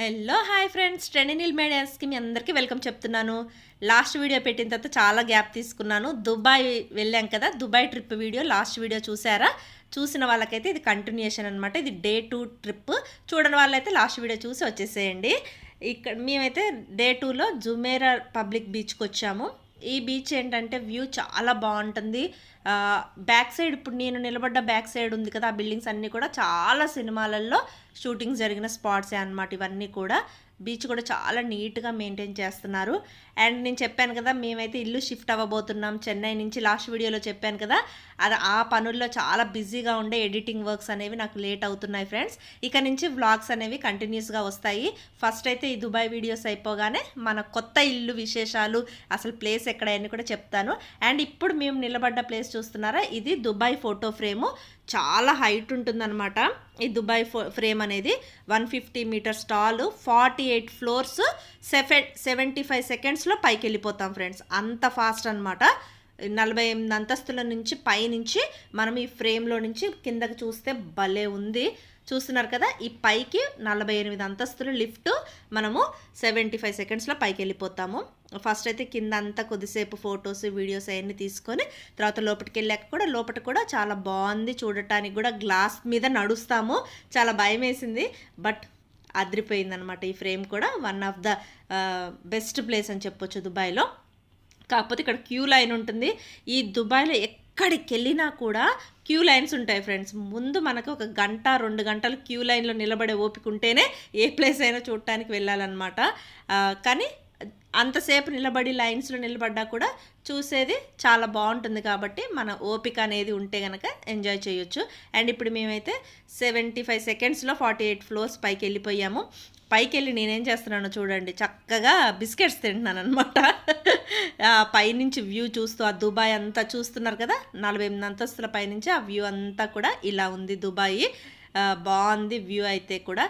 Hello hi friends. ట్రెండినిల్ మీడియాస్కి మీ అందరికీ వెల్కమ్ చెప్తున్నాను. లాస్ట్ వీడియో పెట్టిన తర్వాత చాలా గ్యాప్ తీసుకున్నాను. దుబాయ్ వెళ్ళాం కదా Dubai trip video last video చూసారా? చూసిన వాళ్ళకైతే ఇది కంటిన్యూషన్ అనమాట ఇది డే టూ ట్రిప్. చూడని వాళ్ళైతే లాస్ట్ వీడియో చూసి వచ్చేసేయండి. ఇక్కడ మేమైతే డే టూలో జుమేరా పబ్లిక్ బీచ్కి వచ్చాము. ఈ బీచ్ ఏంటంటే వ్యూ చాలా బాగుంటుంది. బ్యాక్ సైడ్ ఇప్పుడు నేను నిలబడ్డ బ్యాక్ సైడ్ ఉంది కదా ఆ బిల్డింగ్స్ అన్నీ కూడా చాలా సినిమాలలో షూటింగ్ జరిగిన స్పాట్సే అనమాట ఇవన్నీ కూడా. బీచ్ కూడా చాలా నీట్గా మెయింటైన్ చేస్తున్నారు. అండ్ నేను చెప్పాను కదా మేమైతే ఇల్లు షిఫ్ట్ అవ్వబోతున్నాం. చెన్నై నుంచి లాస్ట్ వీడియోలో చెప్పాను కదా అది ఆ పనుల్లో చాలా బిజీగా ఉండే ఎడిటింగ్ వర్క్స్ అనేవి నాకు లేట్ అవుతున్నాయి ఫ్రెండ్స్. ఇక నుంచి వ్లాగ్స్ అనేవి కంటిన్యూస్గా వస్తాయి. ఫస్ట్ అయితే ఈ దుబాయ్ వీడియోస్ అయిపోగానే మన కొత్త ఇల్లు విశేషాలు అసలు ప్లేస్ ఎక్కడ అని కూడా చెప్తాను. అండ్ ఇప్పుడు మేము నిలబడ్డ ప్లేస్ చూస్తున్నారా? ఇది దుబాయ్ ఫోటో ఫ్రేము. చాలా హైట్ ఉంటుందన్నమాట. ఈ దుబాయ్ ఫో ఫ్రేమ్ అనేది one fifty metres tall forty eight floors seven seventy five సెకండ్స్లో పైకి వెళ్ళిపోతాం ఫ్రెండ్స్. అంత ఫాస్ట్ అనమాట నలభై ఎనిమిది అంతస్తుల నుంచి పైనుంచి మనం ఈ ఫ్రేమ్లో నుంచి కిందకి చూస్తే భలే ఉంది. చూస్తున్నారు కదా ఈ పైకి నలభై ఎనిమిది అంతస్తులు లిఫ్ట్ మనము సెవెంటీ ఫైవ్ సెకండ్స్లో పైకి వెళ్ళిపోతాము. ఫస్ట్ అయితే కింద అంతా కొద్దిసేపు ఫొటోస్ వీడియోస్ అవన్నీ తీసుకొని తర్వాత లోపలికి వెళ్ళాక కూడా లోపల కూడా చాలా బాగుంది చూడటానికి కూడా గ్లాస్ మీద నడుస్తాము. చాలా భయం వేసింది బట్ అదిరిపోయిందనమాట ఈ ఫ్రేమ్ కూడా. One of the best place అని చెప్పొచ్చు దుబాయ్లో. కాకపోతే ఇక్కడ క్యూ లైన్ ఉంటుంది. ఈ దుబాయ్లో ఎక్కడికి వెళ్ళినా కూడా క్యూ లైన్స్ ఉంటాయి ఫ్రెండ్స్. ముందు మనకు ఒక గంట రెండు గంటలు క్యూ లైన్లో నిలబడే ఓపిక ఉంటేనే ఏ ప్లేస్ అయినా చూడటానికి వెళ్ళాలన్నమాట. కానీ అంతసేపు నిలబడి లైన్స్లో నిలబడ్డా కూడా చూసేది చాలా బాగుంటుంది కాబట్టి మన ఓపిక అనేది ఉంటే కనుక ఎంజాయ్ చేయొచ్చు. అండ్ ఇప్పుడు మేమైతే సెవెంటీ ఫైవ్ సెకండ్స్లో ఫార్టీ ఎయిట్ ఫ్లోర్స్ పైకి వెళ్ళిపోయాము. పైకి వెళ్ళి నేనేం చేస్తున్నానో చూడండి. చక్కగా బిస్కెట్స్ తింటున్నాను అనమాట పైనుంచి వ్యూ చూస్తూ ఆ దుబాయ్ అంతా చూస్తున్నారు కదా? నలభై ఎనిమిది అంతస్తుల పైనుంచి ఆ వ్యూ అంతా కూడా ఇలా ఉంది దుబాయ్. బాగుంది వ్యూ అయితే కూడా.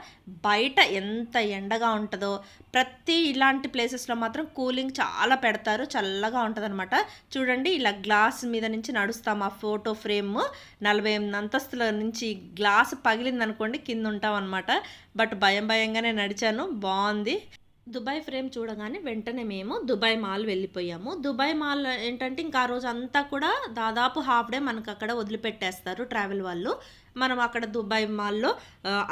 బయట ఎంత ఎండగా ఉంటుందో ప్రతి ఇలాంటి ప్లేసెస్లో మాత్రం కూలింగ్ చాలా పెడతారు చల్లగా ఉంటుందన్నమాట. చూడండి ఇలా గ్లాస్ మీద నుంచి నడుస్తాం ఆ ఫోటో ఫ్రేమ్. నలభై ఎనిమిది అంతస్తుల నుంచి గ్లాస్ పగిలిందనుకోండి కింద ఉంటాం అనమాట బట్ భయం భయంగానే నడిచాను బాగుంది. దుబాయ్ ఫ్రేమ్ చూడగానే వెంటనే మేము దుబాయ్ మాల్ వెళ్ళిపోయాము. దుబాయ్ మాల్ ఏంటంటే ఇంకా ఆ రోజు అంతా కూడా దాదాపు హాఫ్ డే మనకు అక్కడ వదిలిపెట్టేస్తారు ట్రావెల్ వాళ్ళు. మనం అక్కడ దుబాయ్ మాల్లో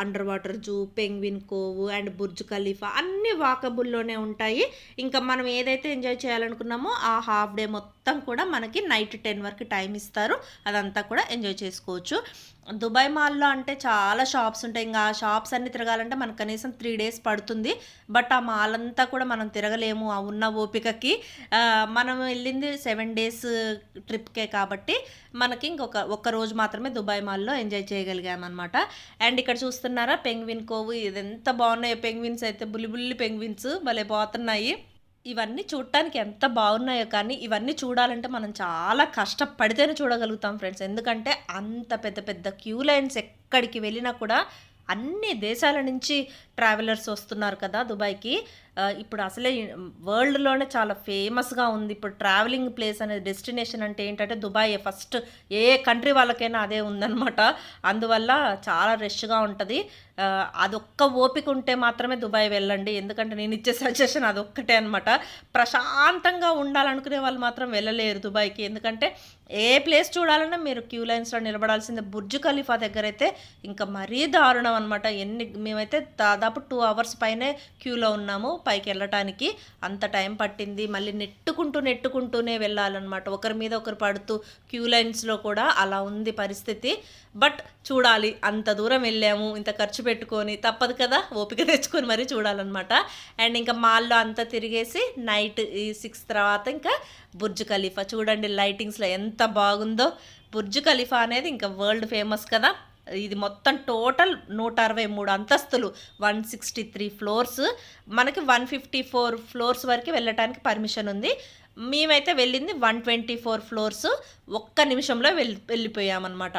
under water zoo penguin cove and Burj Khalifa అన్ని వాకబుల్లోనే ఉంటాయి. ఇంకా మనం ఏదైతే ఎంజాయ్ చేయాలనుకున్నామో ఆ హాఫ్ డే మొత్తం కూడా మనకి నైట్ టెన్ వరకు టైం ఇస్తారు. అదంతా కూడా ఎంజాయ్ చేసుకోవచ్చు. దుబాయ్ మాల్లో అంటే చాలా షాప్స్ ఉంటాయి. ఇంకా ఆ షాప్స్ అన్ని తిరగాలంటే మనకు కనీసం త్రీ డేస్ పడుతుంది. బట్ ఆ మాల్ అంతా కూడా మనం తిరగలేము ఆ ఉన్న ఓపికకి. మనం వెళ్ళింది సెవెన్ డేస్ ట్రిప్కే కాబట్టి మనకి ఇంకొక ఒక్క రోజు మాత్రమే దుబాయ్ మాల్లో ఎంజాయ్ చేయగలిగామన్నమాట. అండ్ ఇక్కడ చూస్తున్నారా పెంగ్విన్ కోవు ఇది ఎంత బాగున్నాయో. పెంగ్విన్స్ అయితే బుల్లి బుల్లి పెంగ్విన్స్ భలే పోతున్నాయి. ఇవన్నీ చూడటానికి ఎంత బాగున్నాయో కానీ ఇవన్నీ చూడాలంటే మనం చాలా కష్టపడితేనే చూడగలుగుతాం ఫ్రెండ్స్. ఎందుకంటే అంత పెద్ద పెద్ద క్యూ లైన్స్ ఎక్కడికి వెళ్ళినా కూడా అన్ని దేశాల నుంచి ట్రావెలర్స్ వస్తున్నారు కదా దుబాయ్కి. ఇప్పుడు అసలే వరల్డ్లోనే చాలా ఫేమస్గా ఉంది. ఇప్పుడు ట్రావెలింగ్ ప్లేస్ అనేది డెస్టినేషన్ అంటే ఏంటంటే దుబాయ్. ఫస్ట్ ఏ కంట్రీ వాళ్ళకైనా అదే ఉందన్నమాట. అందువల్ల చాలా రష్గా ఉంటుంది. అదొక్క ఓపిక ఉంటే మాత్రమే దుబాయ్ వెళ్ళండి. ఎందుకంటే నేను ఇచ్చే సజెషన్ అదొక్కటే అనమాట ప్రశాంతంగా ఉండాలనుకునే వాళ్ళు మాత్రం వెళ్ళలేరు దుబాయ్కి. ఎందుకంటే ఏ ప్లేస్ చూడాలన్నా మీరు క్యూ లైన్స్లో నిలబడాల్సిందే. బుర్జ్ ఖలీఫా దగ్గర అయితే ఇంకా మరీ దారుణం అనమాట ఎన్ని మేమైతే దాదాపు టూ అవర్స్ పైనే క్యూలో ఉన్నాము. పైకి వెళ్ళటానికి అంత టైం పట్టింది. మళ్ళీ నెట్టుకుంటూ నెట్టుకుంటూనే వెళ్ళాలన్నమాట. ఒకరి మీద ఒకరు పడుతూ క్యూ లైన్స్లో కూడా అలా ఉంది పరిస్థితి. బట్ చూడాలి. అంత దూరం వెళ్ళాము. ఇంత ఖర్చు పెట్టుకొని తప్పదు కదా. ఓపిక తెచ్చుకొని మరీ చూడాలన్నమాట. అండ్ ఇంకా మాల్లో అంతా తిరిగేసి నైట్ ఈ సిక్స్ తర్వాత ఇంకా బుర్జ్ ఖలీఫా. చూడండి లైటింగ్స్లో ఎంత బాగుందో. బుర్జ్ ఖలీఫా అనేది ఇంకా వరల్డ్ ఫేమస్ కదా. ఇది మొత్తం టోటల్ నూట అరవై మూడు అంతస్తులు. One sixty three floors. మనకి వన్ ఫిఫ్టీ ఫోర్ ఫ్లోర్స్ వరకు వెళ్ళటానికి పర్మిషన్ ఉంది. మేమైతే వెళ్ళింది వన్ ట్వంటీ ఫోర్ ఫ్లోర్స్. ఒక్క నిమిషంలో వెళ్ళి వెళ్ళిపోయామన్నమాట.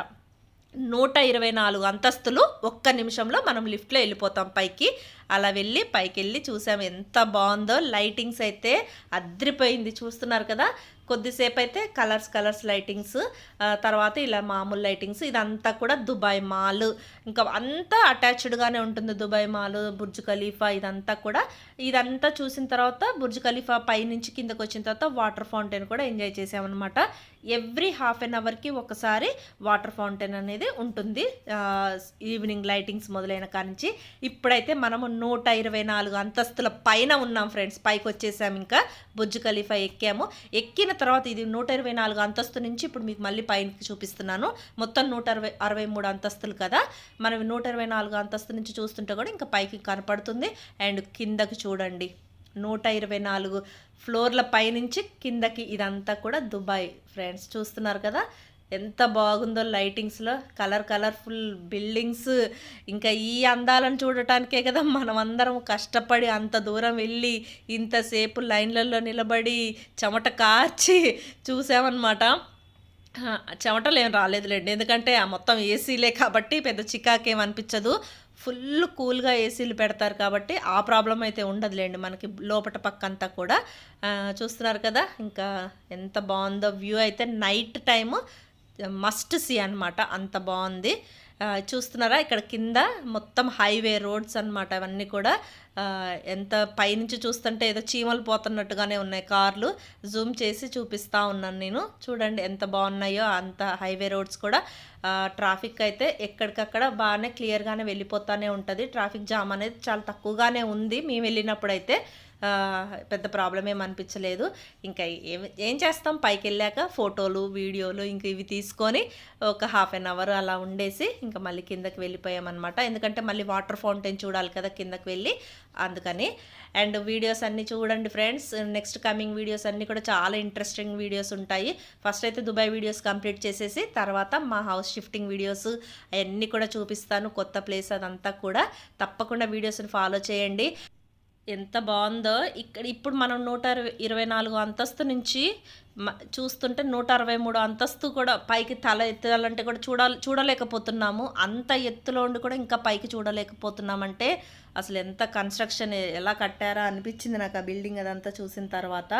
నూట ఇరవై నాలుగు అంతస్తులు ఒక్క నిమిషంలో మనం లిఫ్ట్లో వెళ్ళిపోతాం పైకి. అలా వెళ్ళి పైకి వెళ్ళి చూసాం ఎంత బాగుందో. లైటింగ్స్ అయితే అద్రిపోయింది. చూస్తున్నారు కదా? కొద్దిసేపు అయితే కలర్స్ కలర్స్ లైటింగ్స్ తర్వాత ఇలా మామూలు లైటింగ్స్ ఇదంతా కూడా దుబాయ్ మాల్. ఇంకా అంతా అటాచ్డ్గానే ఉంటుంది దుబాయ్ మాల్ బుర్జ్ ఖలీఫా ఇదంతా కూడా. ఇదంతా చూసిన తర్వాత బుర్జ్ ఖలీఫా పై నుంచి కిందకు వచ్చిన తర్వాత వాటర్ ఫౌంటైన్ కూడా ఎంజాయ్ చేసామన్నమాట. ఎవ్రీ హాఫ్ అన్ అవర్కి ఒకసారి వాటర్ ఫౌంటైన్ అనేది ఉంటుంది. ఈవినింగ్ లైటింగ్స్ మొదలైన కానించి ఇప్పుడైతే మనము నూట ఇరవై నాలుగు అంతస్తుల పైన ఉన్నాం ఫ్రెండ్స్. పైకి వచ్చేసాం ఇంకా. బుర్జ్ ఖలీఫా ఎక్కాము. ఎక్కిన తర్వాత ఇది నూట ఇరవై నాలుగు అంతస్తు నుంచి ఇప్పుడు మీకు మళ్ళీ పైనకి చూపిస్తున్నాను. మొత్తం నూట అరవై అరవై మూడు అంతస్తులు కదా. మనం నూట ఇరవై నాలుగు అంతస్తు నుంచి చూస్తుంటే కూడా ఇంకా పైకి కనపడుతుంది. అండ్ కిందకి చూడండి. నూట ఇరవై నాలుగు ఫ్లోర్ల పైనుంచి కిందకి ఇదంతా కూడా దుబాయ్ ఫ్రెండ్స్. చూస్తున్నారు కదా? ఎంత బాగుందో లైటింగ్స్లో. Colour colourful buildings. ఇంకా ఈ అందాలను చూడటానికే కదా మనం అందరం కష్టపడి అంత దూరం వెళ్ళి ఇంతసేపు లైన్లలో నిలబడి చెమట కార్చి చూసామన్నమాట. చెమటలు ఏం రాలేదులేండి. ఎందుకంటే ఆ మొత్తం ఏసీలే కాబట్టి పెద్ద చికాకేం అనిపించదు. ఫుల్ కూల్గా ఏసీలు పెడతారు కాబట్టి ఆ ప్రాబ్లం అయితే ఉండదులేండి మనకి లోపట పక్క అంతా కూడా చూస్తున్నారు కదా ఇంకా ఎంత బాగుందో వ్యూ అయితే నైట్ టైము. మస్ట్ సీ అనమాట అంత బాగుంది. చూస్తున్నారా? ఇక్కడ కింద మొత్తం హైవే రోడ్స్ అన్నమాట. అవన్నీ కూడా ఎంత పైనుంచి చూస్తుంటే ఏదో చీమలు పోతున్నట్టుగానే ఉన్నాయి కార్లు. జూమ్ చేసి చూపిస్తా ఉన్నాను నేను. చూడండి ఎంత బాగున్నాయో అంత హైవే రోడ్స్ కూడా. ట్రాఫిక్ అయితే ఎక్కడికక్కడ బాగానే క్లియర్గానే వెళ్ళిపోతానే ఉంటుంది. ట్రాఫిక్ జామ్ అనేది చాలా తక్కువగానే ఉంది. మేము వెళ్ళినప్పుడు అయితే పెద్ద ప్రాబ్లం ఏమనిపించలేదు ఇంకా ఏం ఏం చేస్తాం? పైకి వెళ్ళాక ఫోటోలు వీడియోలు ఇంక ఇవి తీసుకొని ఒక హాఫ్ అన్ అవర్ అలా ఉండేసి ఇంకా మళ్ళీ కిందకి వెళ్ళిపోయామన్నమాట. ఎందుకంటే మళ్ళీ వాటర్ ఫౌంటైన్ చూడాలి కదా కిందకి వెళ్ళి. అందుకని అండ్ వీడియోస్ అన్నీ చూడండి ఫ్రెండ్స్ నెక్స్ట్ కమింగ్ వీడియోస్ అన్నీ కూడా చాలా ఇంట్రెస్టింగ్ వీడియోస్ ఉంటాయి. ఫస్ట్ అయితే దుబాయ్ వీడియోస్ కంప్లీట్ చేసేసి తర్వాత మా హౌస్ షిఫ్టింగ్ వీడియోస్ అవన్నీ కూడా చూపిస్తాను. కొత్త ప్లేస్ అదంతా కూడా తప్పకుండా వీడియోస్ని ఫాలో చేయండి. ఎంత బాగుందో. ఇక్కడ ఇప్పుడు మనం నూట అరవై ఇరవై నాలుగు అంతస్తు నుంచి మ- చూస్తుంటే నూట అరవై మూడు అంతస్తు కూడా పైకి తల ఎత్తాలంటే కూడా చూడాలి చూడలేకపోతున్నాము. అంత ఎత్తులో ఉండి కూడా ఇంకా పైకి చూడలేకపోతున్నామంటే అసలు ఎంత కన్స్ట్రక్షన్ ఎలా కట్టారా అనిపించింది నాకు ఆ బిల్డింగ్ అదంతా చూసిన తర్వాత.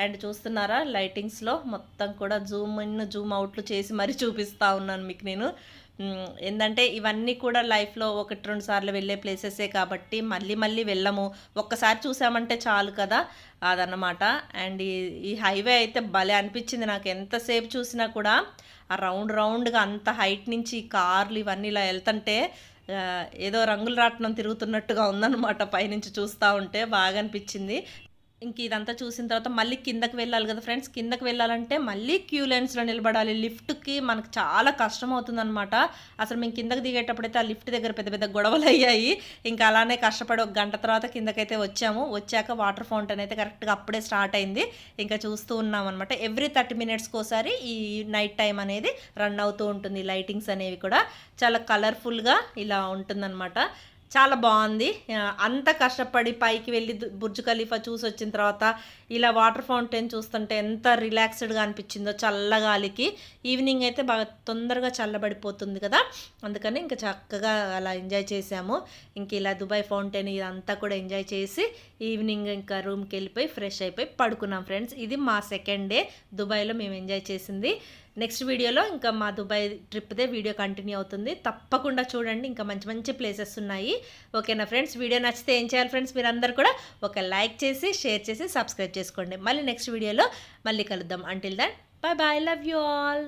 అండ్ చూస్తున్నారా లైటింగ్స్లో మొత్తం కూడా జూమ్ ఇన్ జూమ్ అవుట్లు చేసి మరీ చూపిస్తూ ఉన్నాను మీకు నేను. ఏంటంటే ఇవన్నీ కూడా లైఫ్లో ఒకటి రెండు సార్లు వెళ్ళే ప్లేసెసే కాబట్టి మళ్ళీ మళ్ళీ వెళ్ళము. ఒక్కసారి చూసామంటే చాలు కదా అదన్నమాట. అండ్ ఈ హైవే అయితే భలే అనిపించింది నాకు. ఎంతసేపు చూసినా కూడా ఆ రౌండ్ రౌండ్గా అంత హైట్ నుంచి కార్లు ఇవన్నీ ఇలా వెళ్తుంటే ఏదో రంగుల రాట్నం తిరుగుతున్నట్టుగా ఉందన్నమాట పైనుంచి చూస్తూ ఉంటే. బాగా అనిపించింది. ఇంక ఇదంతా చూసిన తర్వాత మళ్ళీ కిందకి వెళ్ళాలి కదా ఫ్రెండ్స్. కిందకి వెళ్ళాలంటే మళ్ళీ క్యూ లైన్స్లో నిలబడాలి. లిఫ్ట్కి మనకు చాలా కష్టం అవుతుందన్నమాట. అసలు మేము కిందకి దిగేటప్పుడైతే ఆ లిఫ్ట్ దగ్గర పెద్ద పెద్ద గొడవలు అయ్యాయి. ఇంకా అలానే కష్టపడి ఒక గంట తర్వాత కిందకైతే వచ్చాము. వచ్చాక వాటర్ ఫౌంటైన్ అయితే కరెక్ట్గా అప్పుడే స్టార్ట్ అయింది. ఇంకా చూస్తూ ఉన్నాం అనమాట ఎవ్రీ థర్టీ మినిట్స్కి ఒకసారి ఈ నైట్ టైం అనేది రన్ అవుతూ ఉంటుంది లైటింగ్స్ అనేవి కూడా. చాలా కలర్ఫుల్గా ఇలా ఉంటుందన్నమాట. చాలా బాగుంది. అంత కష్టపడి పైకి వెళ్ళి బుర్జు బుర్జ్ ఖలీఫా చూసి వచ్చిన తర్వాత ఇలా వాటర్ ఫౌంటైన్ చూస్తుంటే ఎంత రిలాక్స్డ్గా అనిపించిందో చల్లగాలికి ఈవినింగ్ అయితే బాగా తొందరగా చల్లబడిపోతుంది కదా. అందుకని ఇంకా చక్కగా అలా ఎంజాయ్ చేసాము ఇంక ఇలా దుబాయ్ ఫౌంటైన్ ఇదంతా కూడా ఎంజాయ్ చేసి ఈవినింగ్ ఇంకా రూమ్కి వెళ్ళిపోయి ఫ్రెష్ అయిపోయి పడుకున్నాం ఫ్రెండ్స్. ఇది మా సెకండ్ డే. దుబాయ్లో మేము ఎంజాయ్ చేసింది. నెక్స్ట్ వీడియోలో ఇంకా మా దుబాయ్ ట్రిప్దే వీడియో కంటిన్యూ అవుతుంది. తప్పకుండా చూడండి. ఇంకా మంచి మంచి ప్లేసెస్ ఉన్నాయి. ఓకేనా ఫ్రెండ్స్ వీడియో నచ్చితే ఏం చేయాలి ఫ్రెండ్స్ మీరందరూ కూడా ఒక లైక్ చేసి షేర్ చేసి సబ్స్క్రైబ్ చేసుకోండి. మళ్ళీ నెక్స్ట్ వీడియోలో మళ్ళీ కలుద్దాం. Until that bye bye love you all